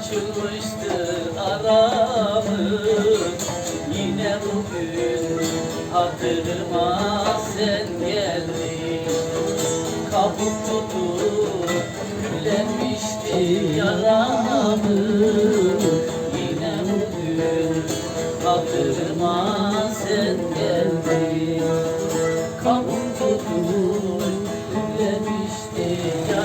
açılmıştı aramız. Yine bugün hatırıma sen geldin. Kabuk tutup küllenmişti yaramız. Yine bugün hatırıma sen geldin. Kabuk tutup küllenmişti yaramız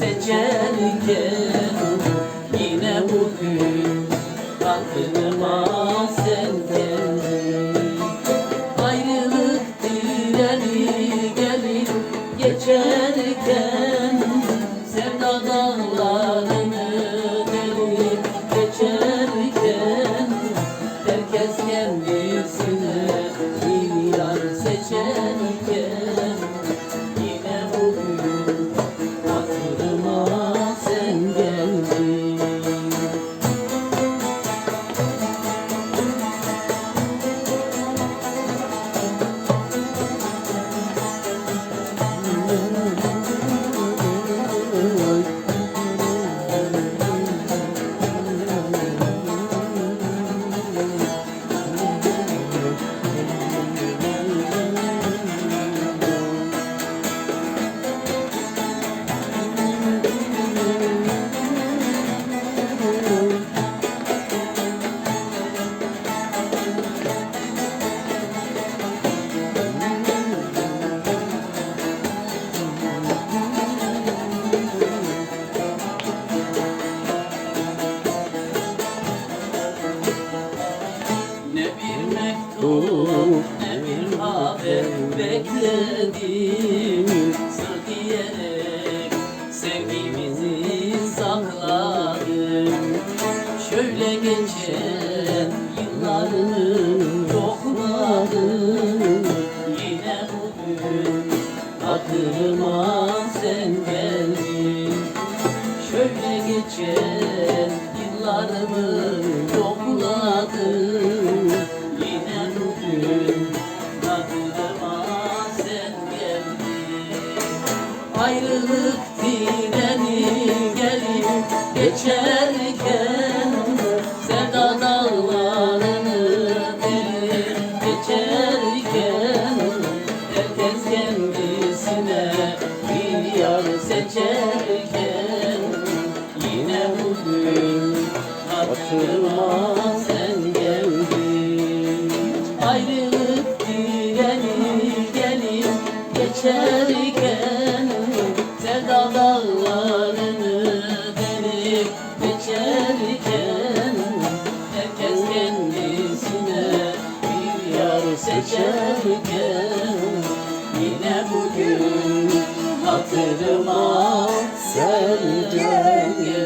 bir bekledim sevgimizi sakladım. Şöyle geçen yıllarını yokladım Yine bugün hatırıma sen Şöyle geçen yıllarımı Hatırıma sen geldin Ayrılık treni gelip geçerken Sevda dağlarını geçerken Herkes kendisine bir yar seçerken Yine bugün hatırıma sen geldin